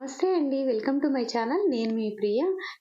నమస్తే అండి. Welcome to my channel. నేను మీ ప్రియ.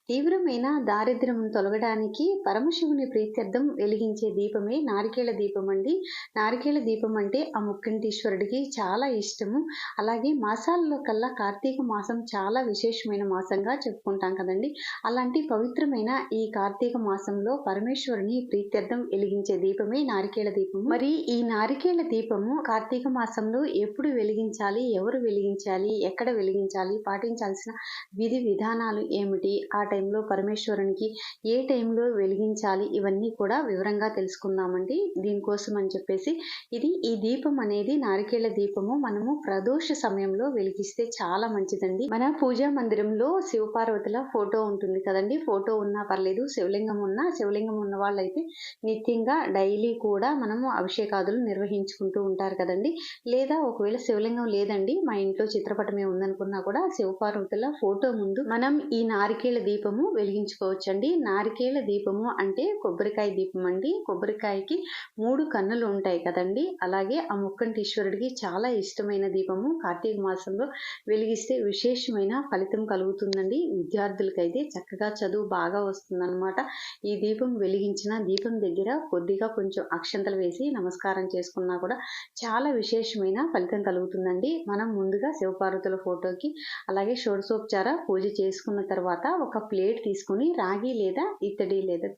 తీవ్రమైన దారిద్ర్యం తొలగడానికి పరమశివుని ప్రీత్యర్థం వెలిగించే దీపమే నారికేళ దీపం అండి. నారికేళ దీపం అంటే ఆ ముక్కంటీశ్వరుడికి చాలా ఇష్టము. అలాగే మాసాల్లో కల్లా కార్తీక మాసం చాలా విశేషమైన మాసంగా చెప్పుకుంటాం కదండి. అలాంటి పవిత్రమైన ఈ కార్తీక మాసంలో పరమేశ్వరుని ప్రీత్యర్థం వెలిగించే దీపమే నారికేళ దీపం మరి ఈ నారికేళ దీపము కార్తీక మాసంలో ఎప్పుడు వెలిగించాలి? ఎవరు వెలిగించాలి? ఎక్కడ వెలిగించాలి? పాటించాల్సిన విధి విధానాలు ఏమిటి? ఆ టైంలో పరమేశ్వరునికి ఏ టైంలో వెలిగించాలి? ఇవన్నీ కూడా వివరంగా తెలుసుకుందామండి. దీనికోసం అని చెప్పేసి ఇది ఈ దీపం అనేది నారికేళ దీపము మనము ప్రదోష సమయంలో వెలిగిస్తే చాలా మంచిదండి. మన పూజా మందిరంలో శివపార్వతుల ఫోటో ఉంటుంది కదండి. ఫోటో ఉన్నా పర్లేదు శివలింగం ఉన్నా శివలింగం ఉన్న వాళ్ళైతే నిత్యంగా డైలీ కూడా మనము అభిషేకాదులు నిర్వహించుకుంటూ ఉంటారు కదండి. లేదా ఒకవేళ శివలింగం లేదండి మా ఇంట్లో చిత్రపటమే ఉందనుకున్నా కూడా శివపార్వతుల ఫోటో ముందు మనం ఈ నారికేళ దీపము వెలిగించుకోవచ్చండి. నారికేళ దీపము అంటే కొబ్బరికాయ దీపం అండి. కొబ్బరికాయకి మూడు కన్నులు ఉంటాయి కదండి. అలాగే ఆ ముక్కంటీశ్వరుడికి చాలా ఇష్టమైన దీపము కార్తీక మాసంలో వెలిగిస్తే విశేషమైన ఫలితం కలుగుతుందండి. విద్యార్థులకైతే చక్కగా చదువు బాగా వస్తుందన్నమాట. ఈ దీపం వెలిగించిన దీపం దగ్గర కొద్దిగా కొంచెం అక్షంతలు వేసి నమస్కారం చేసుకున్నా కూడా చాలా విశేషమైన ఫలితం కలుగుతుందండి. మనం ముందుగా శివపార్వతుల ఫోటోకి అలాగే షోడశోపచార పూజ చేసుకున్న తర్వాత ఒక ప్లేట్ తీసుకొని రాగి లేదా ఇత్తడి లేదా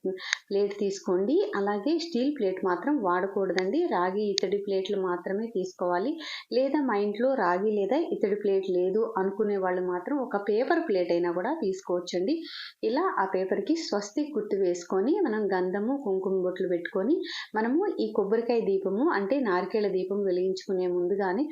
ప్లేట్ తీసుకోండి. అలాగే స్టీల్ ప్లేట్ మాత్రం వాడకూడదండి. రాగి ఇత్తడి ప్లేట్లు మాత్రమే తీసుకోవాలి. లేదా మా ఇంట్లో రాగి లేదా ఇత్తడి ప్లేట్ లేదు అనుకునే వాళ్ళు మాత్రం ఒక పేపర్ ప్లేట్ అయినా కూడా తీసుకోవచ్చండి. ఇలా ఆ పేపర్కి స్వస్తి గుర్తు వేసుకొని మనం గంధము కుంకుమ బొట్లు పెట్టుకొని మనము ఈ కొబ్బరికాయ దీపము అంటే నారికేళ దీపం వెలిగించుకునే ముందుగానే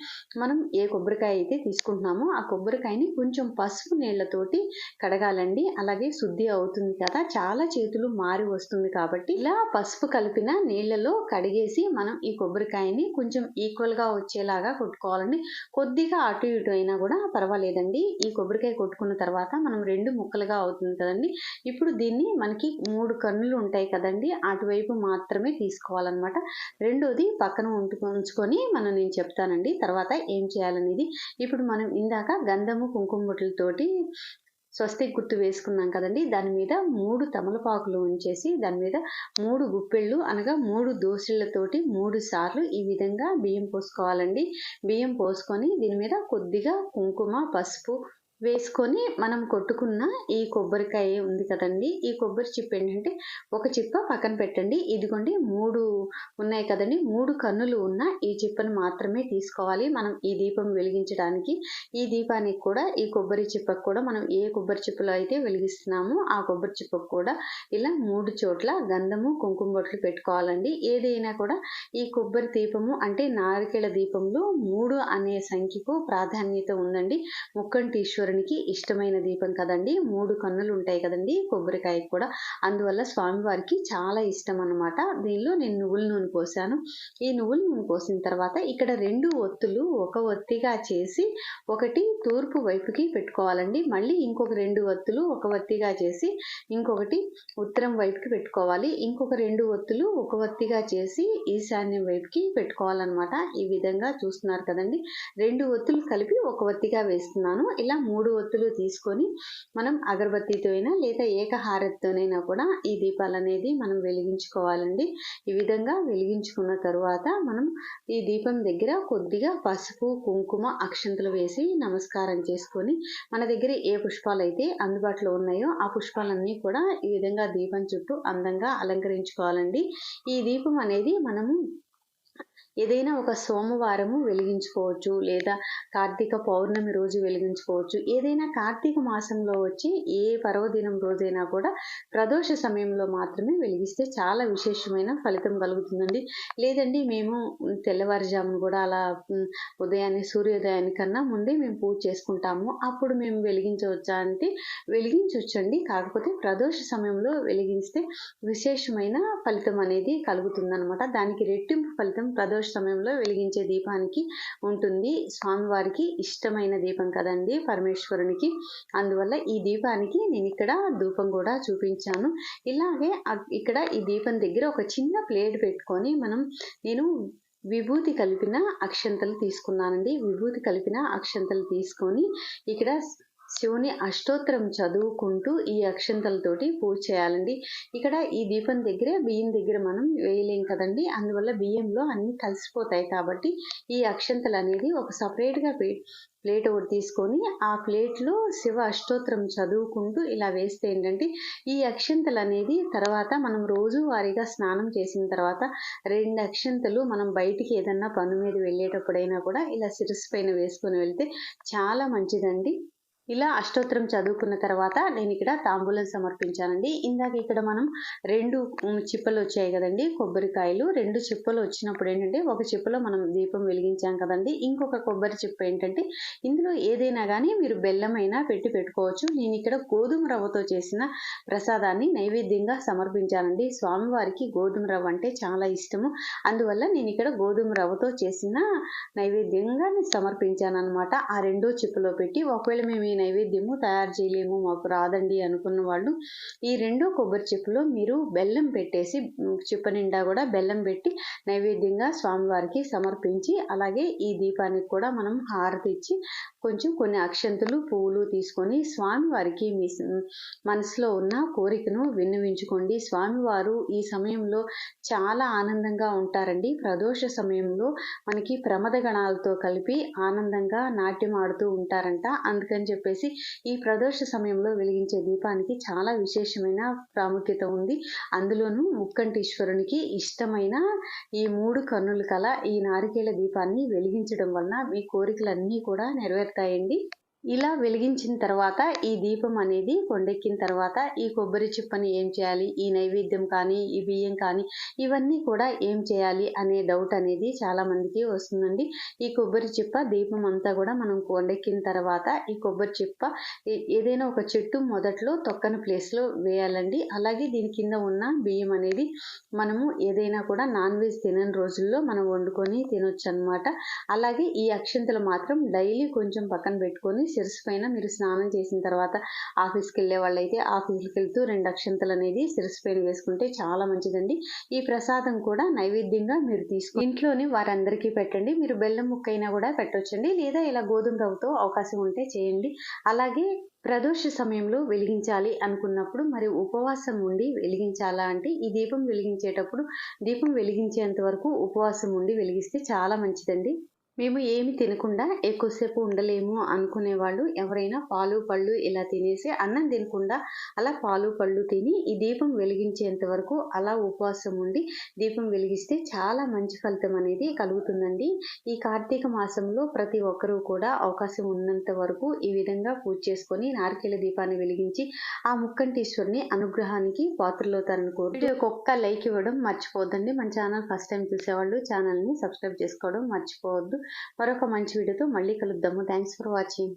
మనం ఏ కొబ్బరికాయ అయితే తీసుకుంటున్నామో ఆ కొబ్బరికాయని కొంచెం పసుపు నీళ్ళతోటి కడగాలండి. అలాగే శుద్ధి అవుతుంది కదా. చాలా చేతులు మారి వస్తుంది కాబట్టి ఇలా పసుపు కలిపిన నీళ్ళలో కడిగేసి మనం ఈ కొబ్బరికాయని కొంచెం ఈక్వల్గా వచ్చేలాగా కొట్టుకోవాలండి. కొద్దిగా అటు ఇటు అయినా కూడా పర్వాలేదండి. ఈ కొబ్బరికాయ కొట్టుకున్న తర్వాత మనం రెండు ముక్కలుగా అవుతుంది కదండి. ఇప్పుడు దీన్ని మనకి మూడు కన్నులు ఉంటాయి కదండి. అటువైపు మాత్రమే తీసుకోవాలన్నమాట. రెండోది పక్కన ఉంటు ఉంచుకొని మనం నేను చెప్తానండి. తర్వాత ఏం చేయాలనేది. ఇప్పుడు మనం ఇందాక గంధము కుంకుమ బొట్లతోటి స్వస్తి గుర్తు వేసుకున్నాం కదండి. దాని మీద మూడు తమలపాకులు ఉంచేసి దాని మీద మూడు గుప్పెళ్ళు అనగా మూడు దోశలతోటి మూడు సార్లు ఈ విధంగా బియ్యం పోసుకోవాలండి. బియ్యం పోసుకొని దీని మీద కొద్దిగా కుంకుమ పసుపు వేసుకొని మనం కొట్టుకున్న ఈ కొబ్బరికాయ ఉంది కదండి. ఈ కొబ్బరి చిప్ ఏంటంటే ఒక చిప్ప పక్కన పెట్టండి. ఇదిగోండి మూడు ఉన్నాయి కదండి. మూడు కన్నులు ఉన్న ఈ చిప్పను మాత్రమే తీసుకోవాలి. మనం ఈ దీపం వెలిగించడానికి ఈ దీపానికి కూడా ఈ కొబ్బరి చిప్పకు కూడా మనం ఏ కొబ్బరి చిప్పలో అయితే వెలిగిస్తున్నామో ఆ కొబ్బరి చిప్పకు కూడా ఇలా మూడు చోట్ల గంధము కుంకుమ బొట్లు పెట్టుకోవాలండి. ఏదైనా కూడా ఈ కొబ్బరి దీపము అంటే నారికేళ దీపంలో మూడు అనే సంఖ్యకు ప్రాధాన్యత ఉందండి. ముక్కంటీశ్వరునికి ఇష్టమైన దీపం కదండి. మూడు కన్నులు ఉంటాయి కదండి కొబ్బరికాయ కూడా. అందువల్ల స్వామివారికి చాలా ఇష్టం అనమాట దీనిలో నేను నువ్వుల నూనె పోసాను. ఈ నువ్వుల నూనె పోసిన తర్వాత ఇక్కడ రెండు ఒత్తులు ఒక ఒత్తిగా చేసి ఒకటి తూర్పు వైపుకి పెట్టుకోవాలండి. మళ్ళీ ఇంకొక రెండు ఒత్తులు ఒక ఒత్తిగా చేసి ఇంకొకటి ఉత్తరం వైపుకి పెట్టుకోవాలి. ఇంకొక రెండు ఒత్తులు ఒక ఒత్తిగా చేసి ఈశాన్యం వైపుకి పెట్టుకోవాలన్నమాట. ఈ విధంగా చూస్తున్నారు కదండి. రెండు ఒత్తులు కలిపి ఒక ఒత్తిగా వేస్తున్నాను. ఇలా మూడు ఒత్తులు తీసుకొని మనం అగరబత్తితో అయినా లేదా ఏకహారత్తోనైనా కూడా ఈ దీపాలు అనేది మనం వెలిగించుకోవాలండి. ఈ విధంగా వెలిగించుకున్న తరువాత మనం ఈ దీపం దగ్గర కొద్దిగా పసుపు కుంకుమ అక్షంతలు వేసి నమస్కారం చేసుకొని మన దగ్గర ఏ పుష్పాలు అయితే అందుబాటులో ఉన్నాయో ఆ పుష్పాలన్నీ కూడా ఈ విధంగా దీపం చుట్టూ అందంగా అలంకరించుకోవాలండి. ఈ దీపం అనేది మనము ఏదైనా ఒక సోమవారము వెలిగించుకోవచ్చు లేదా కార్తీక పౌర్ణమి రోజు వెలిగించుకోవచ్చు. ఏదైనా కార్తీక మాసంలో వచ్చి ఏ పర్వదినం రోజైనా కూడా ప్రదోష సమయంలో మాత్రమే వెలిగిస్తే చాలా విశేషమైన ఫలితం కలుగుతుందండి. లేదండి మేము తెల్లవారుజామున కూడా అలా ఉదయాన్నే సూర్యోదయానికన్నా ముందే మేము పూజ చేసుకుంటాము. అప్పుడు మేము వెలిగించవచ్చా అంటే వెలిగించవచ్చండి. కాకపోతే ప్రదోష సమయంలో వెలిగిస్తే విశేషమైన ఫలితం అనేది కలుగుతుందన్నమాట. దానికి రెట్టింపు ఫలితం ప్రదోష సమయంలో వెలిగించే దీపానికి ఉంటుంది. స్వామివారికి ఇష్టమైన దీపం కదండి పరమేశ్వరునికి. అందువల్ల ఈ దీపానికి నేను ఇక్కడ ధూపం కూడా చూపించాను. ఇలాగే ఇక్కడ ఈ దీపం దగ్గర ఒక చిన్న ప్లేట్ పెట్టుకొని మనం నేను విభూతి కలిపిన అక్షంతలు తీసుకున్నానండి. విభూతి కలిపిన అక్షంతలు తీసుకొని ఇక్కడ శివుని అష్టోత్తరం చదువుకుంటూ ఈ అక్షంతలతోటి పూజ చేయాలండి. ఇక్కడ ఈ దీపం దగ్గర బియ్యం దగ్గర మనం వేయలేం కదండి. అందువల్ల బియ్యంలో అన్ని కలిసిపోతాయి కాబట్టి ఈ అక్షంతలు అనేది ఒక సపరేట్గా ప్లేట్ ఒకటి తీసుకొని ఆ ప్లేట్లో శివ అష్టోత్తరం చదువుకుంటూ ఇలా వేస్తే ఏంటంటే ఈ అక్షంతలు అనేది తర్వాత మనం రోజువారీగా స్నానం చేసిన తర్వాత రెండు అక్షంతలు మనం బయటికి ఏదన్నా పన్ను మీద వెళ్ళేటప్పుడైనా కూడా ఇలా శిరస్సు పైన వేసుకొని వెళ్తే చాలా మంచిదండి. ఇలా అష్టోత్తరం చదువుకున్న తర్వాత నేను ఇక్కడ తాంబూలం సమర్పించానండి. ఇందాక ఇక్కడ మనం రెండు చిప్పలు వచ్చాయి కదండి కొబ్బరికాయలు. రెండు చిప్పలు వచ్చినప్పుడు ఏంటంటే ఒక చిప్పలో మనం దీపం వెలిగించాం కదండి. ఇంకొక కొబ్బరి చిప్ప ఏంటంటే ఇందులో ఏదైనా కానీ మీరు బెల్లమైనా పెట్టి పెట్టుకోవచ్చు. నేను ఇక్కడ గోధుమ రవ్వతో చేసిన ప్రసాదాన్ని నైవేద్యంగా సమర్పించానండి. స్వామివారికి గోధుమ రవ్వ అంటే చాలా ఇష్టము. అందువల్ల నేను ఇక్కడ గోధుమ రవ్వతో చేసిన నైవేద్యంగా సమర్పించాను అనమాట ఆ రెండో చిప్పులో పెట్టి ఒకవేళ మేము నైవేద్యము తయారు చేయలేము మాకు రాదండి అనుకున్న వాళ్ళు ఈ రెండు కొబ్బరి చిప్పులో మీరు బెల్లం పెట్టేసి చెప్పు చిప్ప నిండా కూడా బెల్లం పెట్టి నైవేద్యంగా స్వామివారికి సమర్పించి అలాగే ఈ దీపానికి కూడా మనం హారతి ఇచ్చి కొంచెం కొన్ని అక్షంతులు పువ్వులు తీసుకొని స్వామివారికి మీ మనసులో ఉన్న కోరికను విన్నవించుకోండి. స్వామివారు ఈ సమయంలో చాలా ఆనందంగా ఉంటారండి. ప్రదోష సమయంలో మనకి ప్రమద గణాలతో కలిపి ఆనందంగా నాట్యం ఆడుతూ ఉంటారంట. అందుకని చెప్పేసి ఈ ప్రదోష సమయంలో వెలిగించే దీపానికి చాలా విశేషమైన ప్రాముఖ్యత ఉంది. అందులోనూ ముక్కంటీశ్వరునికి ఇష్టమైన ఈ మూడు కన్నుల కల ఈ నారికేల దీపాన్ని వెలిగించడం వలన మీ కోరికలన్నీ కూడా నెరవేరుతాయండి. ఇలా వెలిగించిన తర్వాత ఈ దీపం అనేది కొండెక్కిన తర్వాత ఈ కొబ్బరి చిప్పని ఏం చేయాలి? ఈ నైవేద్యం కానీ ఈ బియ్యం కానీ ఇవన్నీ కూడా ఏం చేయాలి అనే డౌట్ అనేది చాలామందికి వస్తుందండి. ఈ కొబ్బరి చిప్ప దీపం అంతా కూడా మనం కొండెక్కిన తర్వాత ఈ కొబ్బరి చిప్ప ఏ- ఏదైనా ఒక చెట్టు మొదట్లో తొక్కని ప్లేస్లో వేయాలండి. అలాగే దీని కింద ఉన్న బియ్యం అనేది మనము ఏదైనా కూడా నాన్ వెజ్ తినని రోజుల్లో మనం వండుకొని తినొచ్చు అనమాట అలాగే ఈ అక్షంతలు మాత్రం డైలీ కొంచెం పక్కన పెట్టుకొని శిరస్సు పైన మీరు స్నానం చేసిన తర్వాత ఆఫీస్కి వెళ్ళే వాళ్ళైతే ఆఫీస్కి వెళ్తూ రెండు అక్షంతలు అనేది శిరస్సు పైన వేసుకుంటే చాలా మంచిదండి. ఈ ప్రసాదం కూడా నైవేద్యంగా మీరు తీసుకు ఇంట్లోని వారందరికీ పెట్టండి. మీరు బెల్లం ముక్కైనా కూడా పెట్టొచ్చండి. లేదా ఇలా గోధుమ రవ్వతో అవకాశం ఉంటే చేయండి. అలాగే ప్రదోష సమయంలో వెలిగించాలి అనుకున్నప్పుడు మరి ఉపవాసం ఉండి వెలిగించాలా అంటే ఈ దీపం వెలిగించేటప్పుడు దీపం వెలిగించేంత వరకు ఉపవాసం ఉండి వెలిగిస్తే చాలా మంచిదండి. మేము ఏమి తినకుండా ఎక్కువసేపు ఉండలేము అనుకునేవాళ్ళు ఎవరైనా పాలు పళ్ళు ఇలా తినేసి అన్నం తినకుండా అలా పాలు పళ్ళు తిని ఈ దీపం వెలిగించేంత వరకు అలా ఉపవాసం ఉండి దీపం వెలిగిస్తే చాలా మంచి ఫలితం అనేది కలుగుతుందండి. ఈ కార్తీక మాసంలో ప్రతి ఒక్కరూ కూడా అవకాశం ఉన్నంత వరకు ఈ విధంగా పూజ చేసుకొని నారికేల దీపాన్ని వెలిగించి ఆ ముక్కంటీశ్వరుని అనుగ్రహానికి పాత్రలవుతారని కోరు ఒక్కొక్క ఒక్క లైక్ ఇవ్వడం మర్చిపోవద్దండి. మన ఛానల్ ఫస్ట్ టైం చూసేవాళ్ళు ఛానల్ని సబ్స్క్రైబ్ చేసుకోవడం మర్చిపోవద్దు. మరొక మంచి వీడియోతో మళ్ళీ కలుద్దాము. Thanks for watching